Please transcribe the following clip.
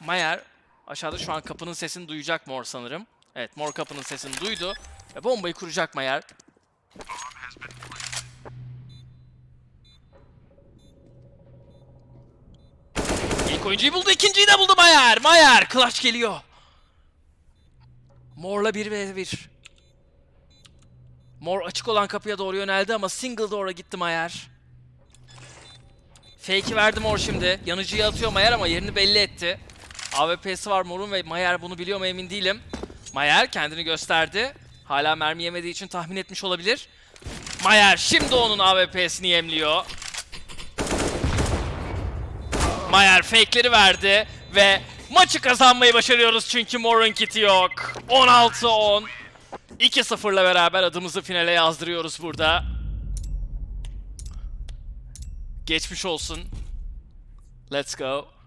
Mayer aşağıda şu an kapının sesini duyacak Mor sanırım. Evet Mor kapının sesini duydu. Ve bombayı kuracak Mayer. İlk oyuncuyu buldu, ikinciyi de buldu Mayer. Mayer, clutch geliyor. Mor'la 1 ve 1. Mor açık olan kapıya doğru yöneldi ama single door'a gitti Mayer. Fake'i verdi Mor şimdi. Yanıcıyı atıyor Mayer ama yerini belli etti. AWP'si var Mor'un ve Mayer bunu biliyor mu emin değilim. Mayer kendini gösterdi. Hala mermi yemediği için tahmin etmiş olabilir. Mayer şimdi onun AWP'sini yemliyor. Mayer fake'leri verdi ve maçı kazanmayı başarıyoruz çünkü Mor'un kiti yok. 16-10. 2-0'la beraber adımızı finale yazdırıyoruz burada. Geçmiş olsun. Let's go.